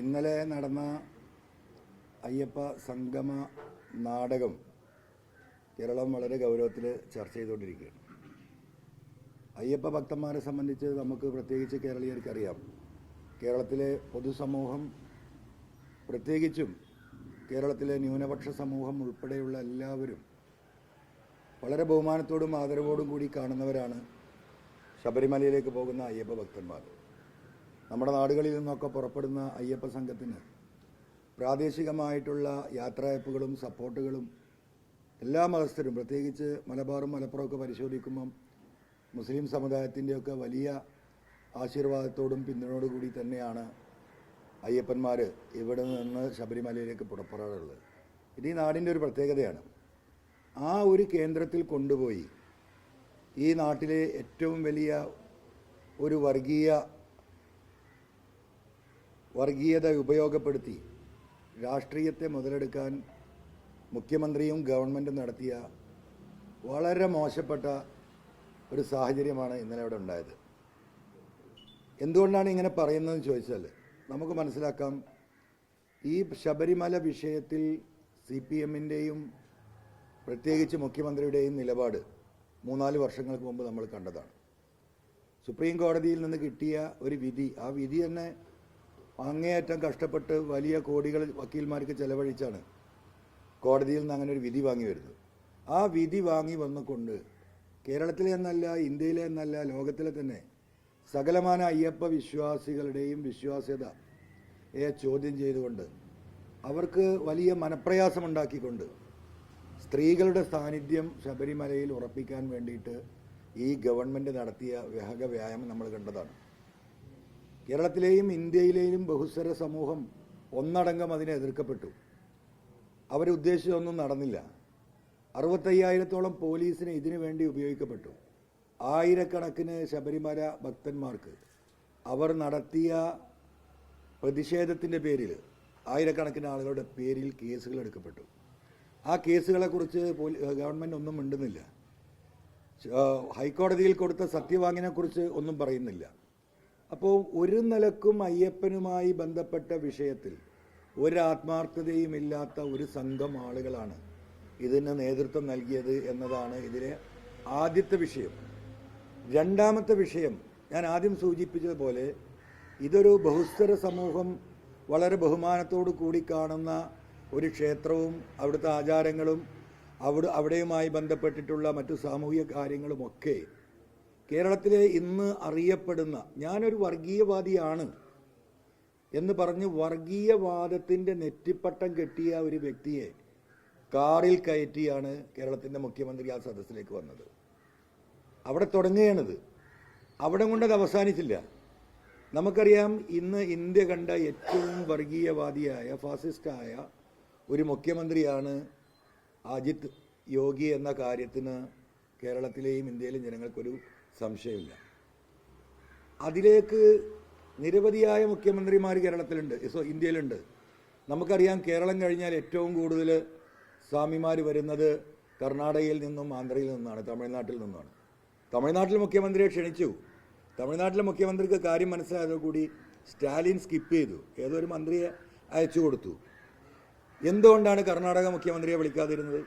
ഇന്നലെ നടന്ന അയ്യപ്പ സംഗമ നാടകം കേരളം വളരെ ഗൗരവത്തിൽ ചർച്ച ചെയ്തുകൊണ്ടിരിക്കുകയാണ്. അയ്യപ്പ ഭക്തന്മാരെ സംബന്ധിച്ച് നമുക്ക് പ്രത്യേകിച്ച് കേരളീയർക്കറിയാം കേരളത്തിലെ പൊതുസമൂഹം പ്രത്യേകിച്ചും കേരളത്തിലെ ന്യൂനപക്ഷ സമൂഹം ഉൾപ്പെടെയുള്ള എല്ലാവരും വളരെ ബഹുമാനത്തോടും ആദരവോടും കൂടി കാണുന്നവരാണ് ശബരിമലയിലേക്ക് പോകുന്ന അയ്യപ്പ ഭക്തന്മാർ. നമ്മുടെ നാടുകളിൽ നിന്നൊക്കെ പുറപ്പെടുന്ന അയ്യപ്പ സംഘത്തിന് പ്രാദേശികമായിട്ടുള്ള യാത്രയപ്പുകളും സപ്പോർട്ടുകളും എല്ലാ മതസ്ഥരും പ്രത്യേകിച്ച് മലബാറും മലപ്പുറമൊക്കെ പരിശോധിക്കുമ്പം മുസ്ലിം സമുദായത്തിന്റെയൊക്കെ വലിയ ആശീർവാദത്തോടും പിന്തുണയോടുകൂടി തന്നെയാണ് അയ്യപ്പന്മാർ ഇവിടെ നിന്ന് ശബരിമലയിലേക്ക് പുറപ്പെടാറുള്ളത്. ഇത് ഈ നാടിന്റെ ഒരു പ്രത്യേകതയാണ്. ആ ഒരു കേന്ദ്രത്തിൽ കൊണ്ടുപോയി ഈ നാട്ടിലെ ഏറ്റവും വലിയ ഒരു വർഗീയ വർഗീയത ഉപയോഗപ്പെടുത്തി രാഷ്ട്രീയത്തെ മുതലെടുക്കാൻ മുഖ്യമന്ത്രിയും ഗവൺമെന്റും നടത്തിയ വളരെ മോശപ്പെട്ട ഒരു സാഹചര്യമാണ് ഇന്നലെ അവിടെ ഉണ്ടായത്. എന്തുകൊണ്ടാണ് ഇങ്ങനെ പറയുന്നതെന്ന് ചോദിച്ചാൽ നമുക്ക് മനസ്സിലാക്കാം. ഈ ശബരിമല വിഷയത്തിൽ സി പി എമ്മിന്റെയും പ്രത്യേകിച്ച് മുഖ്യമന്ത്രിയുടെയും നിലപാട് മൂന്നാൽ വർഷങ്ങൾക്ക് മുമ്പ് നമ്മൾ കണ്ടതാണ്. സുപ്രീം കോടതിയിൽ നിന്ന് കിട്ടിയ ഒരു വിധി ആ വിധി തന്നെ അങ്ങേയറ്റം കഷ്ടപ്പെട്ട് വലിയ കോടികൾ വക്കീൽമാർക്ക് ചെലവഴിച്ചാണ് കോടതിയിൽ നിന്ന് അങ്ങനെ ഒരു വിധി വാങ്ങി വരുന്നത്. ആ വിധി വാങ്ങി വന്നുകൊണ്ട് കേരളത്തിലെ എന്നല്ല ഇന്ത്യയിലെ എന്നല്ല ലോകത്തിലെ തന്നെ സകലമാന അയ്യപ്പ വിശ്വാസികളുടെയും വിശ്വാസ്യത ചോദ്യം ചെയ്തുകൊണ്ട് അവർക്ക് വലിയ മനപ്രയാസമുണ്ടാക്കിക്കൊണ്ട് സ്ത്രീകളുടെ സാന്നിധ്യം ശബരിമലയിൽ ഉറപ്പിക്കാൻ വേണ്ടിയിട്ട് ഈ ഗവൺമെന്റ് നടത്തിയ വ്യാഹക വ്യായാമം നമ്മൾ കണ്ടതാണ്. കേരളത്തിലെയും ഇന്ത്യയിലെയും ബഹുസ്വര സമൂഹം ഒന്നടങ്കം അതിനെ എതിർക്കപ്പെട്ടു. അവരുദ്ദേശിച്ചതൊന്നും നടന്നില്ല. അറുപത്തയ്യായിരത്തോളം പോലീസിനെ ഇതിനു വേണ്ടി ഉപയോഗിക്കപ്പെട്ടു. ആയിരക്കണക്കിന് ശബരിമല ഭക്തന്മാർക്ക് അവർ നടത്തിയ പ്രതിഷേധത്തിന്റെ പേരിൽ ആയിരക്കണക്കിന് ആളുകളുടെ പേരിൽ കേസുകൾ എടുക്കപ്പെട്ടു. ആ കേസുകളെക്കുറിച്ച് ഗവൺമെന്റ് ഒന്നും മിണ്ടുന്നില്ല. ഹൈക്കോടതിയിൽ കൊടുത്ത സത്യവാങ്ങിനെക്കുറിച്ച് ഒന്നും പറയുന്നില്ല. അപ്പോൾ ഒരു നിലക്കും അയ്യപ്പനുമായി ബന്ധപ്പെട്ട വിഷയത്തിൽ ഒരാത്മാർത്ഥതയും ഇല്ലാത്ത ഒരു സംഘം ആളുകളാണ് ഇതിന് നേതൃത്വം നൽകിയത് എന്നതാണ് ഇതിലെ ആദ്യത്തെ വിഷയം. രണ്ടാമത്തെ വിഷയം ഞാൻ ആദ്യം സൂചിപ്പിച്ചതുപോലെ ഇതൊരു ബഹുസ്വര സമൂഹം വളരെ ബഹുമാനത്തോടു കൂടി കാണുന്ന ഒരു ക്ഷേത്രവും അവിടുത്തെ ആചാരങ്ങളും അവിടെ അവിടെയുമായി ബന്ധപ്പെട്ടിട്ടുള്ള മറ്റു സാമൂഹിക കാര്യങ്ങളുമൊക്കെ കേരളത്തിലെ ഇന്ന് അറിയപ്പെടുന്ന ഞാനൊരു വർഗീയവാദിയാണ് എന്ന് പറഞ്ഞ് വർഗീയവാദത്തിന്റെ നെറ്റിപ്പട്ടം കെട്ടിയ ഒരു വ്യക്തിയെ കാറിൽ കയറ്റിയാണ് കേരളത്തിന്റെ മുഖ്യമന്ത്രി ആ സദസ്സിലേക്ക് വന്നത്. അവിടെ തുടങ്ങുകയാണിത്. അവിടെ കൊണ്ടത് അവസാനിച്ചില്ല. നമുക്കറിയാം ഇന്ന് ഇന്ത്യ കണ്ട ഏറ്റവും വർഗീയവാദിയായ ഫാസിസ്റ്റായ ഒരു മുഖ്യമന്ത്രിയാണ് അജിത് യോഗി എന്ന കാര്യത്തിന് കേരളത്തിലെയും ഇന്ത്യയിലെയും ജനങ്ങൾക്കൊരു സംശയമില്ല. അതിലേക്ക് നിരവധിയായ മുഖ്യമന്ത്രിമാർ കേരളത്തിലുണ്ട് സോ ഇന്ത്യയിലുണ്ട്. നമുക്കറിയാം കേരളം കഴിഞ്ഞാൽ ഏറ്റവും കൂടുതൽ സ്വാമിമാർ വരുന്നത് കർണാടകയിൽ നിന്നും ആന്ധ്രയിൽ നിന്നാണ് തമിഴ്നാട്ടിൽ നിന്നാണ്. തമിഴ്നാട്ടിൽ മുഖ്യമന്ത്രിയെ ക്ഷണിച്ചു. തമിഴ്നാട്ടിലെ മുഖ്യമന്ത്രിക്ക് കാര്യം മനസ്സിലായതോടുകൂടി സ്റ്റാലിൻ സ്കിപ്പ് ചെയ്തു ഏതോ ഒരു മന്ത്രിയെ അയച്ചു കൊടുത്തു. എന്തുകൊണ്ടാണ് കർണാടക മുഖ്യമന്ത്രിയെ വിളിക്കാതിരുന്നത്?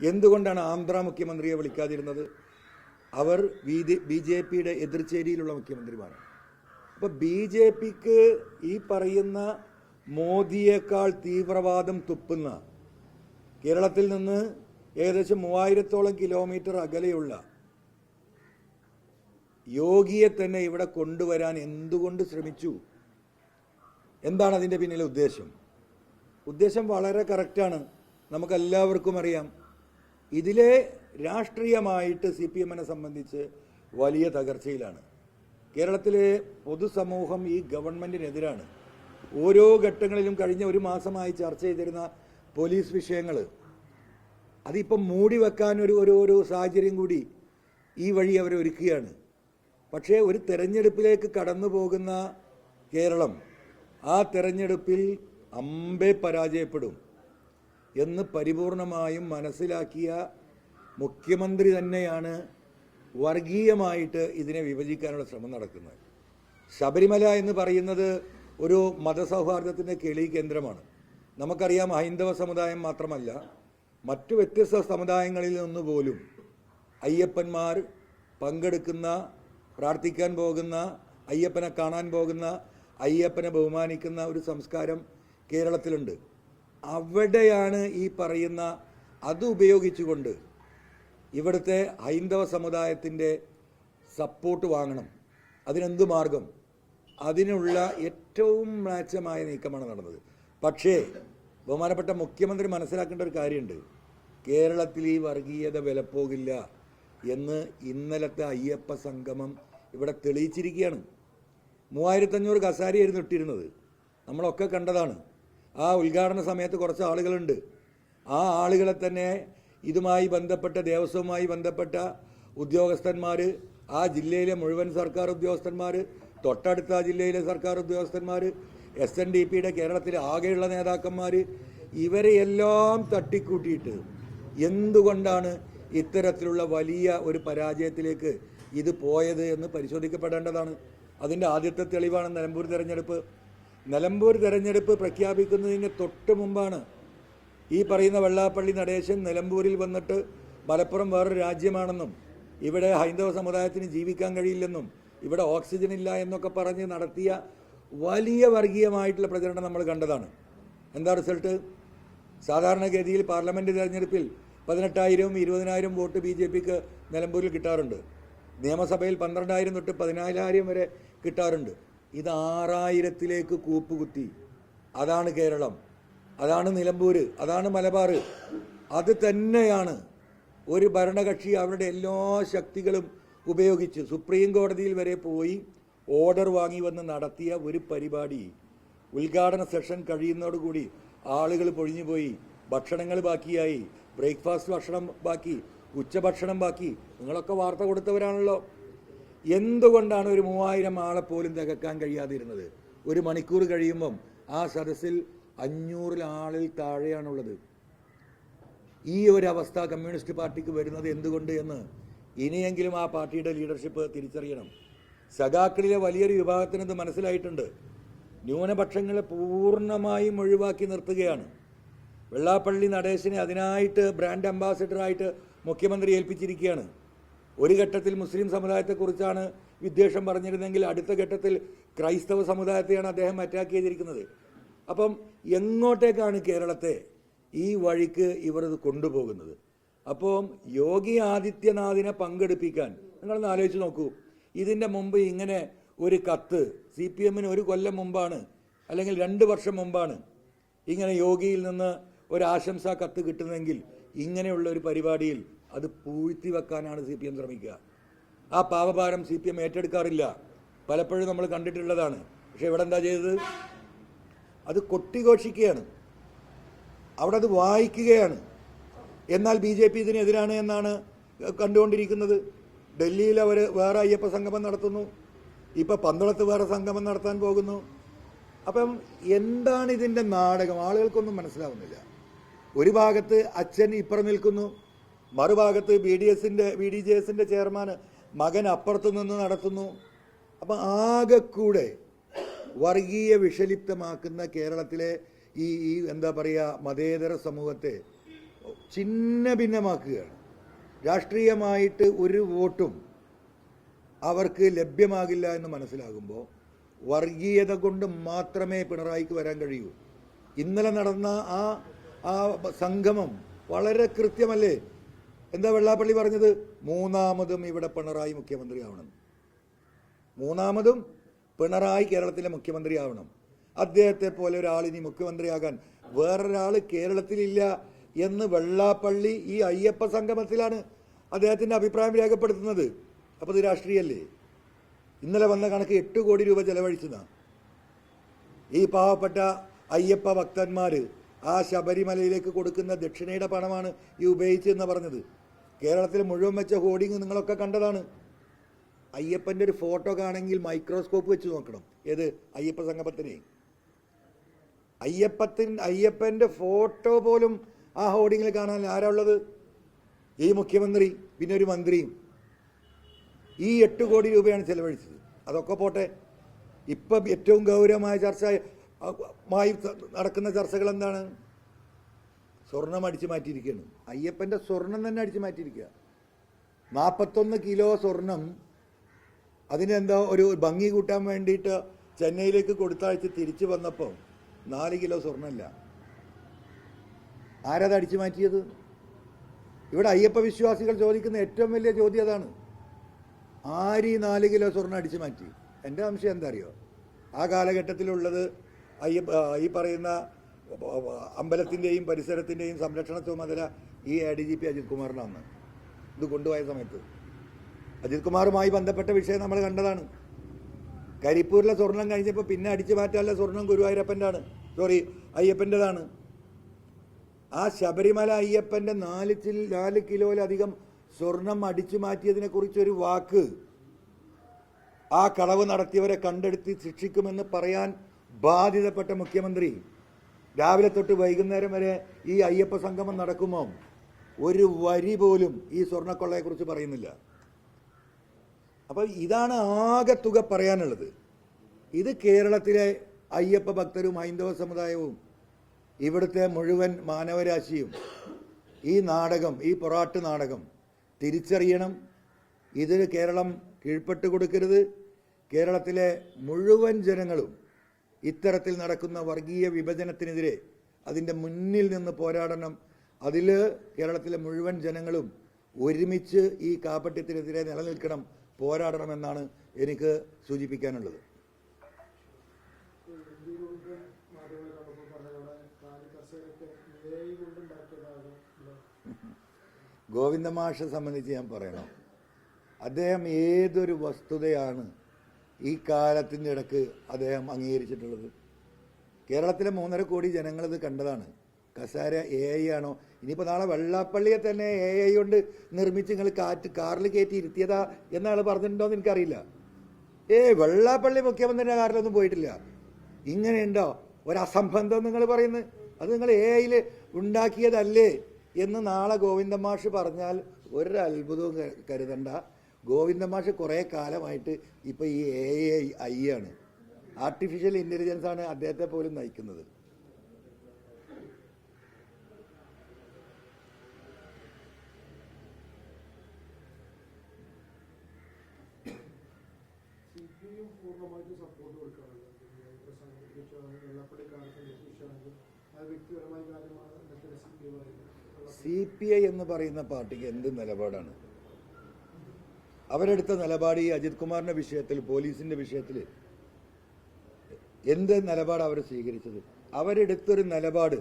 എന്തുകൊണ്ടാണ് ആന്ധ്ര മുഖ്യമന്ത്രിയെ വിളിക്കാതിരുന്നത്? അവർ ബി ജെ പിയുടെ എതിർചേരിയിലുള്ള മുഖ്യമന്ത്രിമാരാണ്. അപ്പോൾ ബി ജെ പിക്ക് ഈ പറയുന്ന മോദിയേക്കാൾ തീവ്രവാദം തുപ്പുന്ന കേരളത്തിൽ നിന്ന് ഏകദേശം മൂവായിരത്തോളം കിലോമീറ്റർ അകലെയുള്ള യോഗിയെ തന്നെ ഇവിടെ കൊണ്ടുവരാൻ എന്തുകൊണ്ട് ശ്രമിച്ചു? എന്താണ് അതിന്റെ പിന്നിലെ ഉദ്ദേശം? ഉദ്ദേശം വളരെ കറക്റ്റാണ് നമുക്കെല്ലാവർക്കും അറിയാം. ഇതിലെ രാഷ്ട്രീയമായിട്ട് സി പി എമ്മിനെ സംബന്ധിച്ച് വലിയ തകർച്ചയിലാണ്. കേരളത്തിലെ പൊതുസമൂഹം ഈ ഗവൺമെന്റിനെതിരാണ് ഓരോ ഘട്ടങ്ങളിലും കഴിഞ്ഞ ഒരു മാസമായി ചർച്ച ചെയ്തിരുന്ന പോലീസ് വിഷയങ്ങൾ അതിപ്പം മൂടി വെക്കാൻ ഒരു ഒരു സാഹചര്യം കൂടി ഈ വഴി അവർ ഒരുക്കുകയാണ്. പക്ഷേ ഒരു തെരഞ്ഞെടുപ്പിലേക്ക് കടന്നു പോകുന്ന കേരളം ആ തെരഞ്ഞെടുപ്പിൽ അമ്പെ പരാജയപ്പെടും എന്ന് പരിപൂർണമായും മനസ്സിലാക്കിയ മുഖ്യമന്ത്രി തന്നെയാണ് വർഗീയമായിട്ട് ഇതിനെ വിഭജിക്കാനുള്ള ശ്രമം നടക്കുന്നത്. ശബരിമല എന്ന് പറയുന്നത് ഒരു മതസൗഹാർദ്ദത്തിന്റെ കേളി കേന്ദ്രമാണ്. നമുക്കറിയാം ഹൈന്ദവ സമുദായം മാത്രമല്ല മറ്റു വ്യത്യസ്ത സമുദായങ്ങളിൽ നിന്ന് പോലും അയ്യപ്പന്മാർ പങ്കെടുക്കുന്ന പ്രാർത്ഥിക്കാൻ പോകുന്ന അയ്യപ്പനെ കാണാൻ പോകുന്ന അയ്യപ്പനെ ബഹുമാനിക്കുന്ന ഒരു സംസ്കാരം കേരളത്തിലുണ്ട്. അവിടെയാണ് ഈ പറയുന്ന അത് ഉപയോഗിച്ചുകൊണ്ട് ഇവിടുത്തെ ഹൈന്ദവ സമുദായത്തിന്റെ സപ്പോർട്ട് വാങ്ങണം. അതിനെന്ത് മാർഗം? അതിനുള്ള ഏറ്റവും മ്ലാച്ചമായ നീക്കമാണ് നടന്നത്. പക്ഷേ ബഹുമാനപ്പെട്ട മുഖ്യമന്ത്രി മനസ്സിലാക്കേണ്ട ഒരു കാര്യമുണ്ട്. കേരളത്തിൽ ഈ വർഗീയത വിലപ്പോകില്ല എന്ന് ഇന്നലത്തെ അയ്യപ്പ സംഗമം ഇവിടെ തെളിയിച്ചിരിക്കുകയാണ്. മൂവായിരത്തഞ്ഞൂറ് കസാരിയായിരുന്നു ഇട്ടിരുന്നത്. നമ്മളൊക്കെ കണ്ടതാണ്. ആ ഉദ്ഘാടന സമയത്ത് കുറച്ച് ആളുകളുണ്ട്. ആ ആളുകളെ തന്നെ ഇതുമായി ബന്ധപ്പെട്ട ദേവസ്വവുമായി ബന്ധപ്പെട്ട ഉദ്യോഗസ്ഥന്മാർ ആ ജില്ലയിലെ മുഴുവൻ സർക്കാർ ഉദ്യോഗസ്ഥന്മാർ തൊട്ടടുത്ത ജില്ലയിലെ സർക്കാർ ഉദ്യോഗസ്ഥന്മാർ എസ് എൻ ഡി പിയുടെ കേരളത്തിലെ ആകെയുള്ള നേതാക്കന്മാർ ഇവരെയെല്ലാം തട്ടിക്കൂട്ടിയിട്ട് എന്തുകൊണ്ടാണ് ഇത്തരത്തിലുള്ള വലിയ ഒരു പരാജയത്തിലേക്ക് ഇത് പോയത് എന്ന് പരിശോധിക്കപ്പെടേണ്ടതാണ്. അതിന്റെ ആദ്യത്തെ തെളിവാണ് നിലമ്പൂർ തെരഞ്ഞെടുപ്പ്. നിലമ്പൂർ തെരഞ്ഞെടുപ്പ് പ്രഖ്യാപിക്കുന്നതിന് തൊട്ട് മുമ്പാണ് ഈ പറയുന്ന വെള്ളാപ്പള്ളി നടേശൻ നിലമ്പൂരിൽ വന്നിട്ട് മലപ്പുറം വേറൊരു രാജ്യമാണെന്നും ഇവിടെ ഹൈന്ദവ സമുദായത്തിന് ജീവിക്കാൻ കഴിയില്ലെന്നും ഇവിടെ ഓക്സിജൻ ഇല്ല എന്നൊക്കെ പറഞ്ഞ് നടത്തിയ വലിയ വർഗീയമായിട്ടുള്ള പ്രചരണം നമ്മൾ കണ്ടതാണ്. എന്താ റിസൾട്ട് സാധാരണഗതിയിൽ പാർലമെന്റ് തിരഞ്ഞെടുപ്പിൽ പതിനെട്ടായിരവും ഇരുപതിനായിരം വോട്ട് ബി ജെ പിക്ക് നിലമ്പൂരിൽ കിട്ടാറുണ്ട്. നിയമസഭയിൽ പന്ത്രണ്ടായിരം തൊട്ട് പതിനാലായിരം വരെ കിട്ടാറുണ്ട്. ഇത് ആറായിരത്തിലേക്ക് കൂപ്പുകുത്തി. അതാണ് കേരളം. അതാണ് നിലമ്പൂര് അതാണ് മലബാർ അത് തന്നെയാണ് ഒരു ഭരണകക്ഷി അവരുടെ എല്ലാ ശക്തികളും ഉപയോഗിച്ച് സുപ്രീം കോടതിയിൽ വരെ പോയി ഓർഡർ വാങ്ങി വന്ന് നടത്തിയ ഒരു പരിപാടി. ഉദ്ഘാടന സെഷൻ കഴിയുന്നതോടുകൂടി ആളുകൾ പൊഴിഞ്ഞുപോയി ഭക്ഷണങ്ങൾ ബാക്കിയായി ബ്രേക്ക്ഫാസ്റ്റ് ഭക്ഷണം ബാക്കി ഉച്ചഭക്ഷണം ബാക്കി. നിങ്ങളൊക്കെ വാർത്ത കൊടുത്തവരാണല്ലോ. എന്തുകൊണ്ടാണ് ഒരു മൂവായിരം ആളെ പോലും തികക്കാൻ കഴിയാതിരുന്നത്? ഒരു മണിക്കൂർ കഴിയുമ്പം ആ സദസ്സിൽ അഞ്ഞൂറിൽ ആളിൽ താഴെയാണുള്ളത്. ഈ ഒരു അവസ്ഥ കമ്മ്യൂണിസ്റ്റ് പാർട്ടിക്ക് വരുന്നത് എന്തുകൊണ്ട് എന്ന് ഇനിയെങ്കിലും ആ പാർട്ടിയുടെ ലീഡർഷിപ്പ് തിരിച്ചറിയണം. സഖാക്കളിലെ വലിയൊരു വിഭാഗത്തിന് ഇത് മനസ്സിലായിട്ടുണ്ട്. ന്യൂനപക്ഷങ്ങളെ പൂർണമായും ഒഴിവാക്കി നിർത്തുകയാണ്. വെള്ളാപ്പള്ളി നടേശിനെ അതിനായിട്ട് ബ്രാൻഡ് അംബാസിഡറായിട്ട് മുഖ്യമന്ത്രി ഏൽപ്പിച്ചിരിക്കുകയാണ്. ഒരു ഘട്ടത്തിൽ മുസ്ലിം സമുദായത്തെക്കുറിച്ചാണ് വിദ്വേഷം പറഞ്ഞിരുന്നെങ്കിൽ അടുത്ത ഘട്ടത്തിൽ ക്രൈസ്തവ സമുദായത്തെയാണ് അദ്ദേഹം അറ്റാക്ക് ചെയ്തിരിക്കുന്നത്. അപ്പം എങ്ങോട്ടേക്കാണ് കേരളത്തെ ഈ വഴിക്ക് ഇവർ ഇത് കൊണ്ടുപോകുന്നത്? അപ്പം യോഗി ആദിത്യനാഥിനെ പങ്കെടുപ്പിക്കാൻ നിങ്ങളൊന്ന് ആലോചിച്ച് നോക്കൂ. ഇതിന്റെ മുമ്പ് ഇങ്ങനെ ഒരു കത്ത് സി പി എമ്മിന് ഒരു കൊല്ലം മുമ്പാണ് അല്ലെങ്കിൽ രണ്ട് വർഷം മുമ്പാണ് ഇങ്ങനെ യോഗിയിൽ നിന്ന് ഒരു ആശംസാ കത്ത് കിട്ടുന്നെങ്കിൽ ഇങ്ങനെയുള്ള ഒരു പരിപാടിയിൽ അത് പൂഴ്ത്തി വെക്കാനാണ് സി പി എം ശ്രമിക്കുക. ആ പാവഭാരം സി പി എം ഏറ്റെടുക്കാറില്ല. പലപ്പോഴും നമ്മൾ കണ്ടിട്ടുള്ളതാണ്. പക്ഷേ ഇവിടെ എന്താ ചെയ്തത്? അത് കൊട്ടിഘോഷിക്കുകയാണ്. അവിടെ അത് വായിക്കുകയാണ്. എന്നാൽ ബി ജെ പി ഇതിനെതിരാണ് എന്നാണ് കണ്ടുകൊണ്ടിരിക്കുന്നത്. ഡൽഹിയിൽ അവർ വേറെ അയ്യപ്പ സംഗമം നടത്തുന്നു. ഇപ്പം പന്തളത്ത് വേറെ സംഗമം നടത്താൻ പോകുന്നു. അപ്പം എന്താണ് ഇതിന്റെ നാടകം? ആളുകൾക്കൊന്നും മനസ്സിലാവുന്നില്ല. ഒരു ഭാഗത്ത് അച്ഛൻ ഇപ്പുറം നിൽക്കുന്നു. മറുഭാഗത്ത് ബി ഡി എസിന്റെ ബി ഡി ജെ എസിന്റെ ചെയർമാൻ മകൻ അപ്പുറത്ത് നിന്ന് നടത്തുന്നു. അപ്പം ആകെക്കൂടെ വർഗീയ വിഷലിപ്തമാക്കുന്ന കേരളത്തിലെ ഈ ഈ എന്താ പറയുക മതേതര സമൂഹത്തെ ചിന്ന ഭിന്നമാക്കുകയാണ് രാഷ്ട്രീയമായിട്ട് ഒരു വോട്ടും അവർക്ക് ലഭ്യമാകില്ല എന്ന് മനസ്സിലാകുമ്പോൾ വർഗീയത കൊണ്ട് മാത്രമേ പിണറായിക്ക് വരാൻ കഴിയൂ. ഇന്നലെ നടന്ന ആ ആ സംഗമം വളരെ കൃത്യമല്ലേ? എന്താ വെള്ളാപ്പള്ളി പറഞ്ഞത്? മൂന്നാമതും ഇവിടെ പിണറായി മുഖ്യമന്ത്രിയാവണം. മൂന്നാമതും പിണറായി കേരളത്തിലെ മുഖ്യമന്ത്രിയാവണം. അദ്ദേഹത്തെ പോലെ ഒരാൾ ഇനി മുഖ്യമന്ത്രിയാകാൻ വേറൊരാൾ കേരളത്തിലില്ല എന്ന് വെള്ളാപ്പള്ളി ഈ അയ്യപ്പ സംഗമത്തിലാണ് അദ്ദേഹത്തിന്റെ അഭിപ്രായം രേഖപ്പെടുത്തുന്നത്. അപ്പോൾ ഇത് രാഷ്ട്രീയല്ലേ? ഇന്നലെ വന്ന കണക്ക് എട്ട് കോടി രൂപ ചെലവഴിച്ചതാണ് ഈ പാവപ്പെട്ട അയ്യപ്പ ഭക്തന്മാർ ആ ശബരിമലയിലേക്ക് കൊടുക്കുന്ന ദക്ഷിണയുടെ പണമാണ് ഈ ഉപയോഗിച്ചതെന്ന് പറഞ്ഞത്. കേരളത്തിൽ മുഴുവൻ വെച്ച ഹോർഡിങ് നിങ്ങളൊക്കെ കണ്ടതാണ്. അയ്യപ്പന്റെ ഒരു ഫോട്ടോ കാണെങ്കിൽ മൈക്രോസ്കോപ്പ് വെച്ച് നോക്കണം. ഏത്? അയ്യപ്പ സംഗമത്തിനെ. അയ്യപ്പത്തിൻ അയ്യപ്പന്റെ ഫോട്ടോ പോലും ആ ഹോർഡിങ്ങിൽ കാണാൻ ആരാ ഉള്ളത്? ഈ മുഖ്യമന്ത്രി പിന്നെ ഒരു മന്ത്രിയും. ഈ എട്ട് കോടി രൂപയാണ് ചെലവഴിച്ചത്. അതൊക്കെ പോട്ടെ. ഇപ്പം ഏറ്റവും ഗൗരവമായ ചർച്ച മായി നടക്കുന്ന ചർച്ചകൾ എന്താണ്? സ്വർണം അടിച്ചു മാറ്റിയിരിക്കുകയാണ്. അയ്യപ്പന്റെ സ്വർണം തന്നെ അടിച്ചു മാറ്റിയിരിക്കുക നാൽപ്പത്തൊന്ന് കിലോ സ്വർണം അതിനെന്തോ ഒരു ഭംഗി കൂട്ടാൻ വേണ്ടിയിട്ട് ചെന്നൈയിലേക്ക് കൊടുത്തയച്ച് തിരിച്ചു വന്നപ്പോൾ നാല് കിലോ സ്വർണമില്ല. ആരത് അടിച്ചു മാറ്റിയത്? ഇവിടെ അയ്യപ്പ വിശ്വാസികൾ ചോദിക്കുന്ന ഏറ്റവും വലിയ ചോദ്യം അതാണ്. ആര് ഈ നാല് കിലോ സ്വർണം അടിച്ചു മാറ്റി? എന്റെ സംശയം എന്താ അറിയോ ആ കാലഘട്ടത്തിലുള്ളത് അയ്യപ്പ ഈ പറയുന്ന അമ്പലത്തിന്റെയും പരിസരത്തിന്റെയും സംരക്ഷണ ചുമതല ഈ A D G P Ajith കുമാറിനാണ് ഇത് കൊണ്ടുപോയ സമയത്ത്. അജിത് കുമാറുമായി ബന്ധപ്പെട്ട വിഷയം നമ്മൾ കണ്ടതാണ്. കരിപ്പൂരിലെ സ്വർണം കഴിഞ്ഞപ്പോൾ പിന്നെ അടിച്ചു മാറ്റാനുള്ള സ്വർണം ഗുരുവായൂരപ്പന്റെ ആണ് സോറി അയ്യപ്പന്റെതാണ്. ആ ശബരിമല അയ്യപ്പന്റെ നാല് ചിൽ നാല് കിലോയിലധികം സ്വർണം അടിച്ചു മാറ്റിയതിനെ കുറിച്ചൊരു വാക്ക് ആ കളവ് നടത്തിയവരെ കണ്ടെടുത്ത് ശിക്ഷിക്കുമെന്ന് പറയാൻ ബാധ്യതപ്പെട്ട മുഖ്യമന്ത്രി. രാവിലെ തൊട്ട് വൈകുന്നേരം വരെ ഈ അയ്യപ്പ സംഗമം നടക്കുമോ? ഒരു വരി പോലും ഈ സ്വർണക്കൊള്ളയെക്കുറിച്ച് പറയുന്നില്ല. അപ്പോൾ ഇതാണ് ആകെ തുക പറയാനുള്ളത്. ഇത് കേരളത്തിലെ അയ്യപ്പ ഭക്തരും ഹൈന്ദവ സമുദായവും ഇവിടുത്തെ മുഴുവൻ മാനവരാശിയും ഈ നാടകം ഈ പൊറാട്ട് നാടകം തിരിച്ചറിയണം. ഇതിന് കേരളം കീഴ്പ്പെട്ട് കൊടുക്കരുത്. കേരളത്തിലെ മുഴുവൻ ജനങ്ങളും ഇത്തരത്തിൽ നടക്കുന്ന വർഗീയ വിഭജനത്തിനെതിരെ അതിന്റെ മുന്നിൽ നിന്ന് പോരാടണം. അതിൽ കേരളത്തിലെ മുഴുവൻ ജനങ്ങളും ഒരുമിച്ച് ഈ കാപട്യത്തിനെതിരെ നിലനിൽക്കണം. പോരാടണമെന്നാണ് എനിക്ക് സൂചിപ്പിക്കാനുള്ളത്. ഗോവിന്ദമാഷെ സംബന്ധിച്ച് ഞാൻ പറയണം. അദ്ദേഹം ഏതൊരു വസ്തുതയാണ് ഈ കാലത്തിന്റെ ഇടയ്ക്ക് അദ്ദേഹം അംഗീകരിച്ചിട്ടുള്ളത്. കേരളത്തിലെ മൂന്നര കോടി ജനങ്ങളിത് കണ്ടതാണ്. കസാര എ ആണോ ഇനിയിപ്പോൾ നാളെ വെള്ളാപ്പള്ളിയെ തന്നെ എ ഐ കൊണ്ട് നിർമ്മിച്ച് നിങ്ങൾ കാറ്റ് കാറിൽ കയറ്റി ഇരുത്തിയതാ എന്നാൾ പറഞ്ഞിട്ടുണ്ടോ എന്ന് എനിക്കറിയില്ല. ഏ വെള്ളാപ്പള്ളി മുഖ്യമന്ത്രിയുടെ കാറിലൊന്നും പോയിട്ടില്ല. ഇങ്ങനെയുണ്ടോ? ഒരസംബന്ധം നിങ്ങൾ പറയുന്നു അത് നിങ്ങൾ എ ഐയിൽ ഉണ്ടാക്കിയതല്ലേ എന്ന് നാളെ ഗോവിന്ദമാഷ് പറഞ്ഞാൽ ഒരു അത്ഭുതവും ഗോവിന്ദ കരുതണ്ട ഗോവിന്ദമാഷ് കുറേ കാലമായിട്ട് ഇപ്പോൾ ഈ എ ഐ ഐ ആണ്. ആർട്ടിഫിഷ്യൽ ഇന്റലിജൻസാണ് അദ്ദേഹത്തെ പോലും നയിക്കുന്നത്. പൂർണമായിട്ട് സപ്പോർട്ട് കൊടുക്കാറുണ്ട്. സി പി ഐ എന്ന് പറയുന്ന. പാർട്ടിക്ക് എന്ത് നിലപാടാണ്? അവരെടുത്ത നിലപാട് ഈ അജിത് കുമാറിന്റെ വിഷയത്തിൽ പോലീസിന്റെ വിഷയത്തിൽ എന്ത് നിലപാട് അവർ സ്വീകരിച്ചത്? അവരെടുത്തൊരു നിലപാട്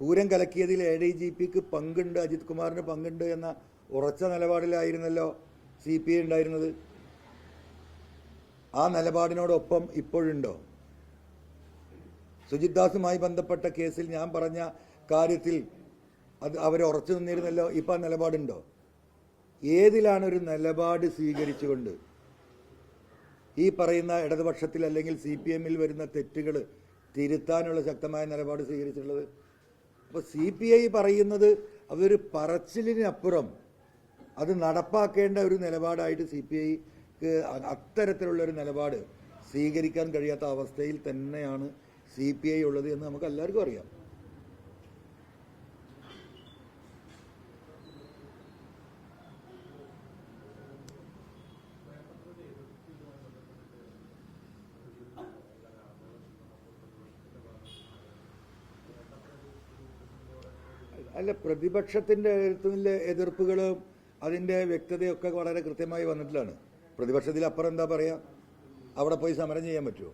പൂരം കലക്കിയതിൽ എ ഡി ജി പിക്ക് പങ്കുണ്ട് അജിത് കുമാറിന് പങ്കുണ്ട് എന്ന ഉറച്ച നിലപാടിലായിരുന്നല്ലോ സി പി ഐ ഉണ്ടായിരുന്നത്. ആ നിലപാടിനോടൊപ്പം ഇപ്പോഴുണ്ടോ? സുജിത് ദാസുമായി ബന്ധപ്പെട്ട കേസിൽ ഞാൻ പറഞ്ഞ കാര്യത്തിൽ അത് അവർ ഉറച്ചു നിന്നിരുന്നല്ലോ ഇപ്പം ആ നിലപാടുണ്ടോ? ഏതിലാണ് ഒരു നിലപാട് സ്വീകരിച്ചുകൊണ്ട് ഈ പറയുന്ന ഇടതുപക്ഷത്തിൽ അല്ലെങ്കിൽ സി പി എമ്മിൽ വരുന്ന തെറ്റുകൾ തിരുത്താനുള്ള ശക്തമായ നിലപാട് സ്വീകരിച്ചിട്ടുള്ളത്? അപ്പോൾ സി പി ഐ പറയുന്നത് അതൊരു പറച്ചിലിനപ്പുറം അത് നടപ്പാക്കേണ്ട ഒരു നിലപാടായിട്ട് സി പി ഐക്ക് അത്തരത്തിലുള്ള ഒരു നിലപാട് സ്വീകരിക്കാൻ കഴിയാത്ത അവസ്ഥയിൽ തന്നെയാണ് സി പി ഐ ഉള്ളത് എന്ന് നമുക്ക് എല്ലാവർക്കും അറിയാം. അല്ല പ്രതിപക്ഷത്തിന്റെ എഴുത്തിലെ എതിർപ്പുകളും അതിന്റെ വ്യക്തതയൊക്കെ വളരെ കൃത്യമായി വന്നിട്ടുള്ളതാണ് പ്രതിപക്ഷത്തിൽ അപ്പുറം എന്താ പറയുക അവിടെ പോയി സമരം ചെയ്യാൻ പറ്റുമോ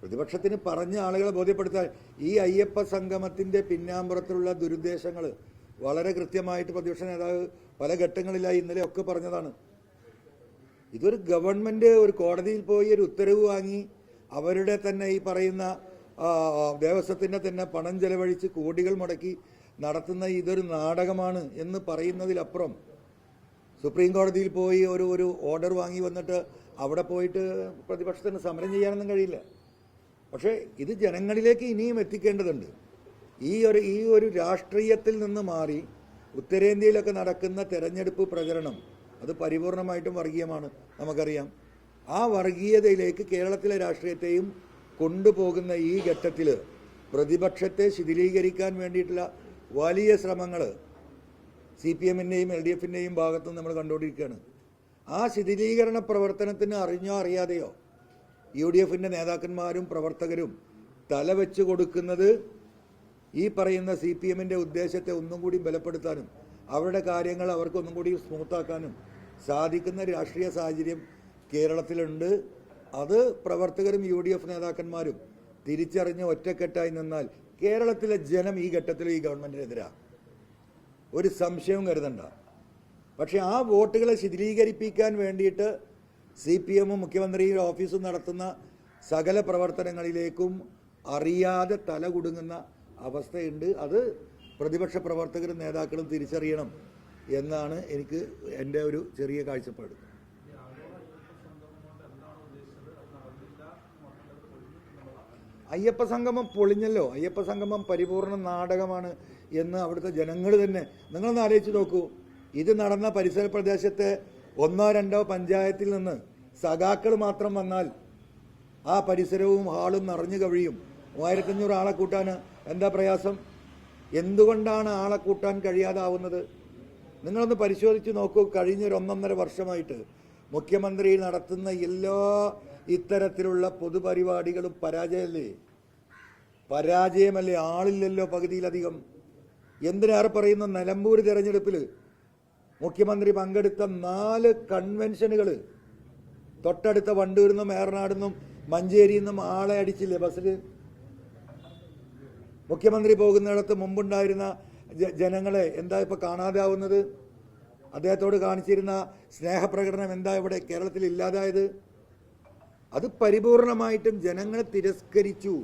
പ്രതിപക്ഷത്തിന് പറഞ്ഞ ആളുകളെ ബോധ്യപ്പെടുത്താൻ ഈ അയ്യപ്പ സംഗമത്തിന്റെ പിന്നാമ്പുറത്തുള്ള ദുരുദ്ദേശങ്ങൾ വളരെ കൃത്യമായിട്ട് പ്രതിപക്ഷ നേതാവ് പല ഘട്ടങ്ങളിലായി ഇന്നലെ ഒക്കെ പറഞ്ഞതാണ്. ഇതൊരു ഗവൺമെന്റ് ഒരു കോടതിയിൽ പോയി ഒരു ഉത്തരവ് വാങ്ങി അവരുടെ തന്നെ ഈ പറയുന്ന ദേവസ്വത്തിന്റെ തന്നെ പണം ചെലവഴിച്ച് കോടികൾ മുടക്കി നടത്തുന്ന ഇതൊരു നാടകമാണ് എന്ന് പറയുന്നതിലപ്പുറം സുപ്രീം കോടതിയിൽ പോയി ഒരു ഒരു ഓർഡർ വാങ്ങി വന്നിട്ട് അവിടെ പോയിട്ട് പ്രതിപക്ഷത്തിന് സമരം ചെയ്യാനൊന്നും കഴിയില്ല. പക്ഷേ ഇത് ജനങ്ങളിലേക്ക് ഇനിയും എത്തിക്കേണ്ടതുണ്ട്. ഈ ഒരു ഈ ഒരു രാഷ്ട്രീയത്തിൽ നിന്ന് മാറി ഉത്തരേന്ത്യയിലൊക്കെ നടക്കുന്ന തെരഞ്ഞെടുപ്പ് പ്രചരണം അത് പരിപൂർണമായിട്ടും വർഗീയമാണ് നമുക്കറിയാം. ആ വർഗീയതയിലേക്ക് കേരളത്തിലെ രാഷ്ട്രീയത്തെയും കൊണ്ടുപോകുന്ന ഈ ഘട്ടത്തിൽ പ്രതിപക്ഷത്തെ ശിഥിലീകരിക്കാൻ വേണ്ടിയിട്ടുള്ള വലിയ ശ്രമങ്ങൾ സി പി എമ്മിന്റെയും എൽ ഡി എഫിന്റെയും ഭാഗത്തും നമ്മൾ കണ്ടുകൊണ്ടിരിക്കുകയാണ്. ആ ശിഥിലീകരണ പ്രവർത്തനത്തിന് അറിഞ്ഞോ അറിയാതെയോ യു ഡി എഫിന്റെ നേതാക്കന്മാരും പ്രവർത്തകരും തലവെച്ച് കൊടുക്കുന്നത് ഈ പറയുന്ന സി പി എമ്മിന്റെ ഉദ്ദേശത്തെ ഒന്നും കൂടി ബലപ്പെടുത്താനും അവരുടെ കാര്യങ്ങൾ അവർക്കൊന്നും കൂടി സ്മൂത്താക്കാനും സാധിക്കുന്ന രാഷ്ട്രീയ സാഹചര്യം കേരളത്തിലുണ്ട്. അത് പ്രവർത്തകരും യു ഡി എഫ് നേതാക്കന്മാരും തിരിച്ചറിഞ്ഞ് ഒറ്റക്കെട്ടായി നിന്നാൽ കേരളത്തിലെ ജനം ഈ ഘട്ടത്തിൽ ഈ ഗവൺമെന്റിനെതിരാണ് ഒരു സംശയവും കരുതണ്ട. പക്ഷേ ആ വോട്ടുകളെ ശിഥിലീകരിപ്പിക്കാൻ വേണ്ടിയിട്ട് സി പി എമ്മും മുഖ്യമന്ത്രിയുടെ ഓഫീസും നടത്തുന്ന സകല പ്രവർത്തനങ്ങളിലേക്കും അറിയാതെ തല കുടുങ്ങുന്ന അവസ്ഥയുണ്ട്. അത് പ്രതിപക്ഷ പ്രവർത്തകരും നേതാക്കളും തിരിച്ചറിയണം എന്നാണ് എനിക്ക് എന്റെ ഒരു ചെറിയ കാഴ്ചപ്പാട്. അയ്യപ്പ സംഗമം പൊളിഞ്ഞല്ലോ. അയ്യപ്പ സംഗമം പരിപൂർണ നാടകമാണ് എന്ന് അവിടുത്തെ ജനങ്ങൾ തന്നെ നിങ്ങളൊന്ന് ആലോചിച്ച് നോക്കൂ. ഇത് നടന്ന പരിസര പ്രദേശത്തെ ഒന്നോ രണ്ടോ പഞ്ചായത്തിൽ നിന്ന് സഖാക്കൾ മാത്രം വന്നാൽ ആ പരിസരവും ഹാളും നിറഞ്ഞു കഴിയും മൂവായിരത്തഞ്ഞൂറ് ആളെ കൂട്ടാൻ എന്താ പ്രയാസം? എന്തുകൊണ്ടാണ് ആളെ കൂട്ടാൻ കഴിയാതാവുന്നത്? നിങ്ങളൊന്ന് പരിശോധിച്ച് നോക്കൂ. കഴിഞ്ഞ ഒരു ഒന്നൊന്നര വർഷമായിട്ട് മുഖ്യമന്ത്രി നടത്തുന്ന എല്ലാ ഇത്തരത്തിലുള്ള പൊതുപരിപാടികളും പരാജയമല്ലേ? പരാജയമല്ലേ? ആളില്ലല്ലോ പകുതിയിലധികം. എന്തിനേറെ പറയുന്ന നിലമ്പൂർ തിരഞ്ഞെടുപ്പിൽ മുഖ്യമന്ത്രി പങ്കെടുത്ത നാല് കൺവെൻഷനുകൾ തൊട്ടടുത്ത വണ്ടൂരിൽ നിന്നും ഏറനാട് നിന്നും മഞ്ചേരിയിൽ നിന്നും ആളെ അടിച്ചില്ലേ ബസ്സിൽ? മുഖ്യമന്ത്രി പോകുന്നിടത്ത് മുമ്പുണ്ടായിരുന്ന ജനങ്ങളെ എന്താ ഇപ്പോൾ കാണാതാവുന്നത്? അദ്ദേഹത്തോട് കാണിച്ചിരുന്ന സ്നേഹപ്രകടനം എന്താ ഇവിടെ കേരളത്തിൽ ഇല്ലാതായത്? അത് പരിപൂർണമായിട്ടും ജനങ്ങളെ തിരസ്കരിച്ചു.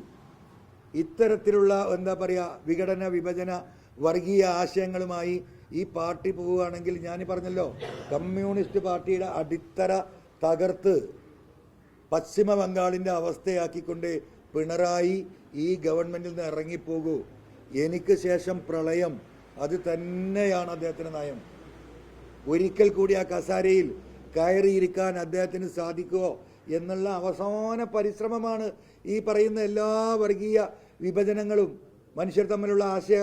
ഇത്തരത്തിലുള്ള എന്താ പറയുക വിഘടന വിഭജന വർഗീയ ആശയങ്ങളുമായി ഈ പാർട്ടി പോവുകയാണെങ്കിൽ ഞാൻ പറഞ്ഞല്ലോ കമ്മ്യൂണിസ്റ്റ് പാർട്ടിയുടെ അടിത്തറ തകർത്ത് പശ്ചിമ ബംഗാളിന്റെ അവസ്ഥയാക്കിക്കൊണ്ട് പിണറായി ഈ ഗവൺമെന്റിൽ നിന്ന് ഇറങ്ങിപ്പോകൂ. എനിക്ക് ശേഷം പ്രളയം അത് തന്നെയാണ് അദ്ദേഹത്തിന്റെ നയം. ഒരിക്കൽ കൂടി ആ കസാരയിൽ കയറിയിരിക്കാൻ അദ്ദേഹത്തിന് സാധിക്കുമോ എന്നുള്ള അവസാന പരിശ്രമമാണ് ഈ പറയുന്ന എല്ലാ വർഗീയ വിഭജനങ്ങളും മനുഷ്യർ തമ്മിലുള്ള ആശയ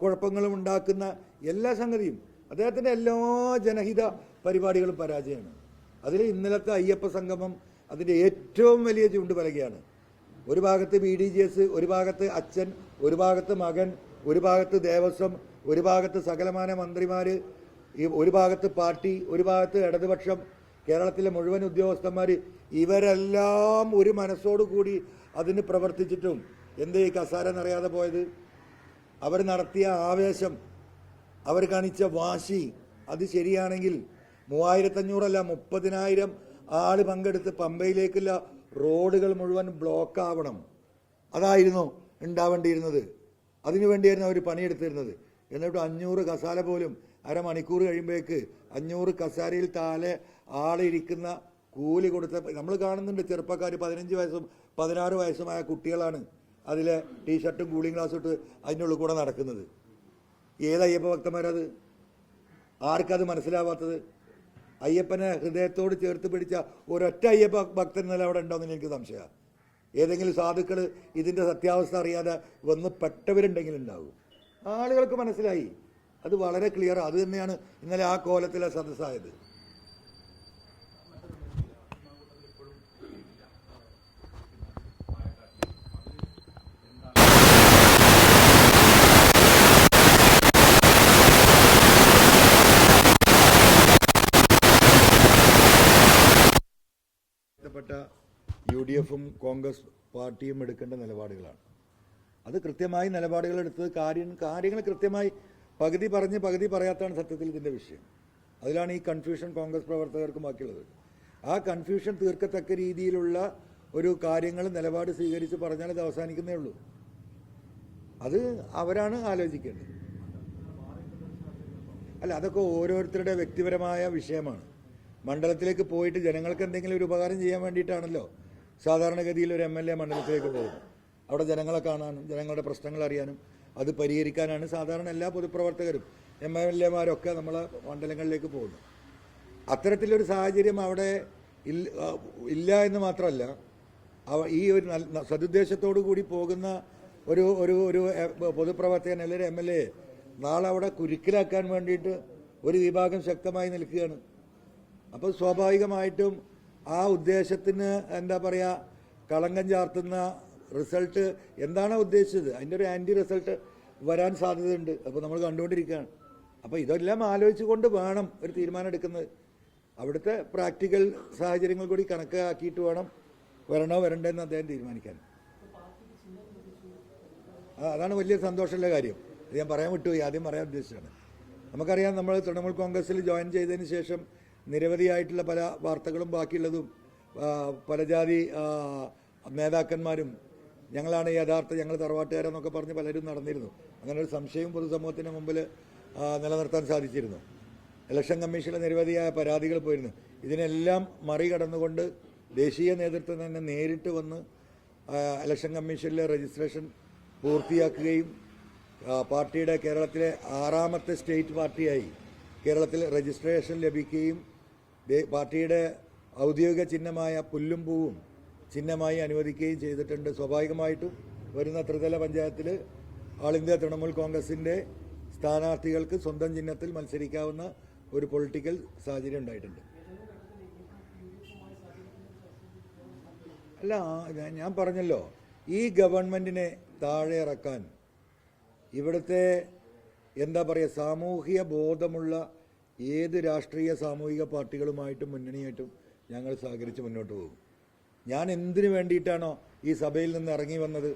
കുഴപ്പങ്ങളും ഉണ്ടാക്കുന്ന എല്ലാ സംഗതിയും അദ്ദേഹത്തിന്റെ എല്ലാ ജനഹിത പരിപാടികളും പരാജയമാണ്. അതിൽ ഇന്നലത്തെ അയ്യപ്പ സംഗമം അതിന്റെ ഏറ്റവും വലിയ ചൂണ്ട് ചൂണ്ടുപലകയാണ് ഒരു ഭാഗത്ത് ബി ഡി ജി എസ് ഒരു ഭാഗത്ത് അച്ഛൻ ഒരു ഭാഗത്ത് മകൻ ഒരു ഭാഗത്ത് ദേവസ്വം ഒരു ഭാഗത്ത് സകലമാന മന്ത്രിമാർ ഈ ഒരു ഭാഗത്ത് പാർട്ടി ഒരു ഭാഗത്ത് ഇടതുപക്ഷം കേരളത്തിലെ മുഴുവൻ ഉദ്യോഗസ്ഥന്മാർ ഇവരെല്ലാം ഒരു മനസ്സോടു കൂടി അതിന് പ്രവർത്തിച്ചിട്ടും. എന്ത് ഈ കസാര നിറയാതെ പോയത്? അവർ നടത്തിയ ആവേശം അവർ കാണിച്ച വാശി അത് ശരിയാണെങ്കിൽ മൂവായിരത്തഞ്ഞൂറല്ല മുപ്പതിനായിരം ആൾ പങ്കെടുത്ത് പമ്പയിലേക്കുള്ള റോഡുകൾ മുഴുവൻ ബ്ലോക്ക് ആവണം അതായിരുന്നു ഉണ്ടാവേണ്ടിയിരുന്നത്. അതിനുവേണ്ടിയായിരുന്നു അവർ പണിയെടുത്തിരുന്നത്. എന്നിട്ട് അഞ്ഞൂറ് കസാല പോലും അരമണിക്കൂർ കഴിയുമ്പോഴേക്ക് അഞ്ഞൂറ് കസാരയിൽ താഴെ ആളിരിക്കുന്ന കൂലി കൊടുത്ത നമ്മൾ കാണുന്നുണ്ട് ചെറുപ്പക്കാർ പതിനഞ്ച് വയസ്സും പതിനാറ് വയസ്സുമായ കുട്ടികളാണ്. അതിലെ ടീഷർട്ടും കൂളിംഗ് ഗ്ലാസ്സും ഇട്ട് അതിന്റെ ഉള്ളിൽ കൂടെ നടക്കുന്നത്. ഏത് അയ്യപ്പ ഭക്തന്മാരത്? ആർക്കത് മനസ്സിലാവാത്തത്? അയ്യപ്പനെ ഹൃദയത്തോട് ചേർത്ത് പിടിച്ച ഒരൊറ്റ അയ്യപ്പ ഭക്തൻ നില അവിടെ ഉണ്ടോയെന്ന് എനിക്ക് സംശയമാണ് ഏതെങ്കിലും സാധുക്കൾ ഇതിന്റെ സത്യാവസ്ഥ അറിയാതെ വന്ന് പെട്ടവരുണ്ടെങ്കിൽ ഉണ്ടാവും. ആളുകൾക്ക് മനസ്സിലായി. അത് വളരെ ക്ലിയർ അത് തന്നെയാണ് ഇന്നലെ ആ കോലത്തിലെ സദസ്സായത്. ബന്ധപ്പെട്ട യു ഡി എഫും കോൺഗ്രസ് പാർട്ടിയും എടുക്കേണ്ട നിലപാടുകളാണ്. അത് കൃത്യമായി നിലപാടുകൾ എടുത്തത് കാര്യം കാര്യങ്ങൾ കൃത്യമായി പകുതി പറഞ്ഞ് പകുതി പറയാത്താണ് സത്യത്തിൽ ഇതിന്റെ വിഷയം. അതിലാണ് ഈ കൺഫ്യൂഷൻ കോൺഗ്രസ് പ്രവർത്തകർക്കും ബാക്കിയുള്ളത്. ആ കൺഫ്യൂഷൻ തീർക്കത്തക്ക രീതിയിലുള്ള ഒരു കാര്യങ്ങൾ നിലപാട് സ്വീകരിച്ച് പറഞ്ഞാൽ അത് അവസാനിക്കുന്നേ ഉള്ളൂ. അത് അവരാണ് ആലോചിക്കേണ്ടത്. അല്ല അതൊക്കെ ഓരോരുത്തരുടെ വ്യക്തിപരമായ വിഷയമാണ്. മണ്ഡലത്തിലേക്ക് പോയിട്ട് ജനങ്ങൾക്ക് എന്തെങ്കിലും ഒരു ഉപകാരം ചെയ്യാൻ വേണ്ടിയിട്ടാണല്ലോ സാധാരണഗതിയിൽ ഒരു എം എൽ എ മണ്ഡലത്തിലേക്ക് പോകും അവിടെ ജനങ്ങളെ കാണാനും ജനങ്ങളുടെ പ്രശ്നങ്ങൾ അറിയാനും അത് പരിഹരിക്കാനാണ് സാധാരണ എല്ലാ പൊതുപ്രവർത്തകരും എം എൽ എമാരൊക്കെ നമ്മളെ മണ്ഡലങ്ങളിലേക്ക് പോകുന്നത്. അത്തരത്തിലൊരു സാഹചര്യം അവിടെ ഇല്ല എന്ന് മാത്രമല്ല ഈ ഒരു നല്ല സതുദ്ദേശത്തോടു കൂടി പോകുന്ന ഒരു ഒരു ഒരു പൊതുപ്രവർത്തകൻ അല്ലെങ്കിൽ എം എൽ എ നാളെ അവിടെ കുരുക്കിലാക്കാൻ വേണ്ടിയിട്ട് ഒരു വിഭാഗം ശക്തമായി നിൽക്കുകയാണ്. അപ്പോൾ സ്വാഭാവികമായിട്ടും ആ ഉദ്ദേശത്തിന് എന്താ പറയുക കളങ്കം ചാർത്തുന്ന റിസൾട്ട് എന്താണ് ഉദ്ദേശിച്ചത്? അതിന്റെ ഒരു ആന്റി റിസൾട്ട് വരാൻ സാധ്യതയുണ്ട്. അപ്പോൾ നമ്മൾ കണ്ടുകൊണ്ടിരിക്കുകയാണ്. അപ്പോൾ ഇതെല്ലാം ആലോചിച്ചുകൊണ്ട് വേണം ഒരു തീരുമാനം എടുക്കുന്നത്. അവിടുത്തെ പ്രാക്ടിക്കൽ സാഹചര്യങ്ങൾ കൂടി കണക്കാക്കിയിട്ട് വേണം വരണോ വരണ്ടെന്ന് അദ്ദേഹം തീരുമാനിക്കാൻ. അതാണ് വലിയ സന്തോഷമുള്ള കാര്യം. അത് ഞാൻ പറയാൻ വിട്ടുപോയി. ആദ്യം പറയാൻ ഉദ്ദേശിച്ചാണ് നമുക്കറിയാം നമ്മൾ തൃണമൂൽ കോൺഗ്രസ്സിൽ ജോയിൻ ചെയ്തതിന് ശേഷം നിരവധിയായിട്ടുള്ള പല വാർത്തകളും ബാക്കിയുള്ളതും പല ജാതി നേതാക്കന്മാരും ഞങ്ങളാണ് യഥാർത്ഥ ഞങ്ങൾ തറവാട്ടുകാരെന്നൊക്കെ പറഞ്ഞ് പലരും നടന്നിരുന്നു. അങ്ങനെ ഒരു സംശയവും പൊതുസമൂഹത്തിന് മുമ്പിൽ നിലനിർത്താൻ സാധിച്ചിരുന്നു. ഇലക്ഷൻ കമ്മീഷനിലെ നിരവധിയായ പരാതികൾ പോയിരുന്നു. ഇതിനെല്ലാം മറികടന്നുകൊണ്ട് ദേശീയ നേതൃത്വം തന്നെ നേരിട്ട് വന്ന് ഇലക്ഷൻ കമ്മീഷനിലെ രജിസ്ട്രേഷൻ പൂർത്തിയാക്കുകയും പാർട്ടിയുടെ കേരളത്തിലെ ആറാമത്തെ സ്റ്റേറ്റ് പാർട്ടിയായി കേരളത്തിൽ രജിസ്ട്രേഷൻ ലഭിക്കുകയും പാർട്ടിയുടെ ഔദ്യോഗിക ചിഹ്നമായ പുല്ലും പൂവും ചിഹ്നമായി അനുവദിക്കുകയും ചെയ്തിട്ടുണ്ട്. സ്വാഭാവികമായിട്ടും വരുന്ന ത്രിതല പഞ്ചായത്തിൽ ആൾ ഇന്ത്യ തൃണമൂൽ കോൺഗ്രസിന്റെ സ്ഥാനാർത്ഥികൾക്ക് സ്വന്തം ചിഹ്നത്തിൽ മത്സരിക്കാവുന്ന ഒരു പൊളിറ്റിക്കൽ സാഹചര്യം ഉണ്ടായിട്ടുണ്ട്. അല്ല ഞാൻ- പറഞ്ഞല്ലോ ഈ ഗവൺമെന്റിനെ താഴെ ഇറക്കാൻ ഇവിടുത്തെ എന്താ പറയുക സാമൂഹിക ബോധമുള്ള ഏത് രാഷ്ട്രീയ സാമൂഹിക പാർട്ടികളുമായിട്ടും മുന്നണിയായിട്ടും ഞങ്ങൾ സഹകരിച്ച് മുന്നോട്ട് പോകും. ഞാൻ എന്തിനു വേണ്ടിയിട്ടാണോ ഈ സഭയിൽ നിന്ന് ഇറങ്ങി വന്നത്?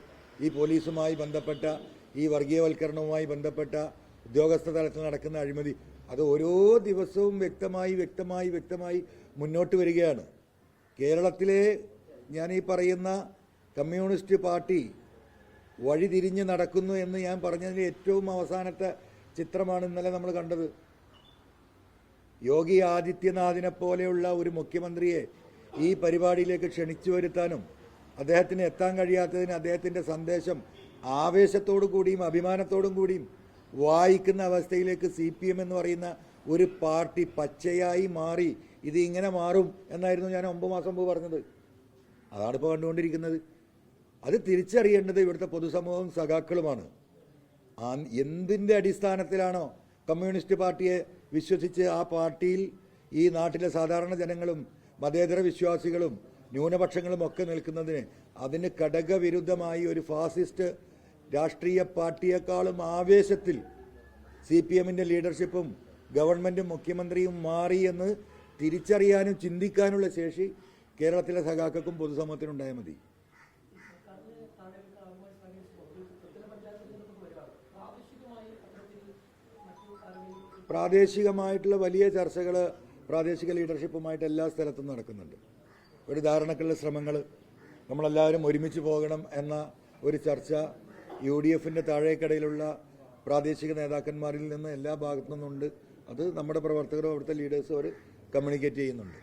ഈ പോലീസുമായി ബന്ധപ്പെട്ട ഈ വർഗീയവൽക്കരണവുമായി ബന്ധപ്പെട്ട ഉദ്യോഗസ്ഥ തലത്തിൽ നടക്കുന്ന അഴിമതി അത് ഓരോ ദിവസവും വ്യക്തമായി വ്യക്തമായി വ്യക്തമായി മുന്നോട്ട് വരികയാണ്. കേരളത്തിലെ ഞാൻ ഈ പറയുന്ന കമ്മ്യൂണിസ്റ്റ് പാർട്ടി വഴിതിരിഞ്ഞ് നടക്കുന്നു എന്ന് ഞാൻ പറഞ്ഞതിന്റെ ഏറ്റവും അവസാനത്തെ ചിത്രമാണ് ഇന്നലെ നമ്മൾ കണ്ടത്. യോഗി ആദിത്യനാഥിനെ പോലെയുള്ള ഒരു മുഖ്യമന്ത്രിയെ ഈ പരിപാടിയിലേക്ക് ക്ഷണിച്ചു വരുത്താനും അദ്ദേഹത്തിന് എത്താൻ കഴിയാത്തതിന് അദ്ദേഹത്തിന്റെ സന്ദേശം ആവേശത്തോടു കൂടിയും അഭിമാനത്തോടും കൂടിയും വായിക്കുന്ന അവസ്ഥയിലേക്ക് സി പി എം എന്ന് പറയുന്ന ഒരു പാർട്ടി പച്ചയായി മാറി ഇത് ഇങ്ങനെ മാറും എന്നായിരുന്നു ഞാൻ ഒമ്പത് മാസം മുമ്പ് പറഞ്ഞത്. അതാണ് ഇപ്പോൾ കണ്ടുകൊണ്ടിരിക്കുന്നത്. അത് തിരിച്ചറിയേണ്ടത് ഇവിടുത്തെ പൊതുസമൂഹവും സഖാക്കളുമാണ്. എന്തിന്റെ അടിസ്ഥാനത്തിലാണോ കമ്മ്യൂണിസ്റ്റ് പാർട്ടിയെ വിശ്വസിച്ച് ആ പാർട്ടിയിൽ ഈ നാട്ടിലെ സാധാരണ ജനങ്ങളും മതേതര വിശ്വാസികളും ന്യൂനപക്ഷങ്ങളും ഒക്കെ നിൽക്കുന്നതിന് അതിന് ഘടകവിരുദ്ധമായി ഒരു ഫാസിസ്റ്റ് രാഷ്ട്രീയ പാർട്ടിയെക്കാളും ആവേശത്തിൽ സി പി എമ്മിന്റെ ലീഡർഷിപ്പും ഗവൺമെന്റും മുഖ്യമന്ത്രിയും മാറി എന്ന് തിരിച്ചറിയാനും ചിന്തിക്കാനുള്ള ശേഷി കേരളത്തിലെ സഖാക്കൾക്കും പൊതുസമൂഹത്തിനുണ്ടായാൽ മതി. പ്രാദേശികമായിട്ടുള്ള വലിയ ചർച്ചകൾ പ്രാദേശിക ലീഡർഷിപ്പുമായിട്ട് എല്ലാ സ്ഥലത്തും നടക്കുന്നുണ്ട്. ഒരു ധാരണക്കുള്ള ശ്രമങ്ങൾ നമ്മളെല്ലാവരും ഒരുമിച്ച് പോകണം എന്ന ഒരു ചർച്ച യു ഡി എഫിന്റെ താഴേക്കടയിലുള്ള പ്രാദേശിക നേതാക്കന്മാരിൽ നിന്ന് എല്ലാ ഭാഗത്തു നിന്നുണ്ട് അത് നമ്മുടെ പ്രവർത്തകരും അവിടുത്തെ ലീഡേഴ്സും അവർ കമ്മ്യൂണിക്കേറ്റ് ചെയ്യുന്നുണ്ട്.